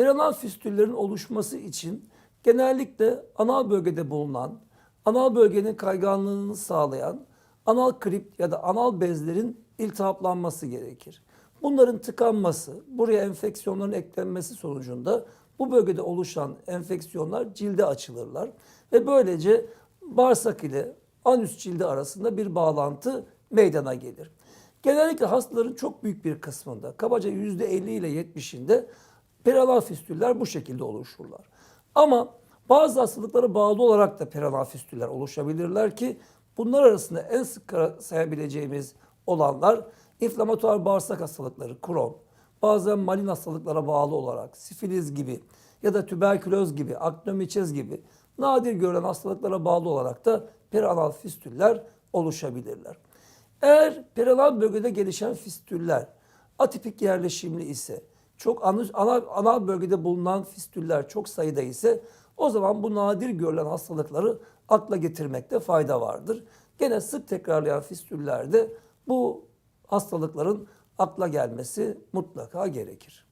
Perianal fistüllerin oluşması için genellikle anal bölgede bulunan, anal bölgenin kayganlığını sağlayan anal kript ya da anal bezlerin iltihaplanması gerekir. Bunların tıkanması, buraya enfeksiyonların eklenmesi sonucunda bu bölgede oluşan enfeksiyonlar cilde açılırlar ve böylece bağırsak ile anüs cildi arasında bir bağlantı meydana gelir. Genellikle hastaların çok büyük bir kısmında, kabaca %50 ile %70'inde perianal fistüller bu şekilde oluşurlar. Ama bazı hastalıklara bağlı olarak da perianal fistüller oluşabilirler ki bunlar arasında en sık sayabileceğimiz olanlar inflamatuar bağırsak hastalıkları, Crohn, bazen malin hastalıklara bağlı olarak sifiliz gibi ya da tüberküloz gibi, aknomiçez gibi nadir görülen hastalıklara bağlı olarak da perianal fistüller oluşabilirler. Eğer perianal bölgede gelişen fistüller atipik yerleşimli ise, çok ana, ana, ana bölgede bulunan fistüller çok sayıda ise o zaman bu nadir görülen hastalıkları akla getirmekte fayda vardır. Gene sık tekrarlayan fistüllerde bu hastalıkların akla gelmesi mutlaka gerekir.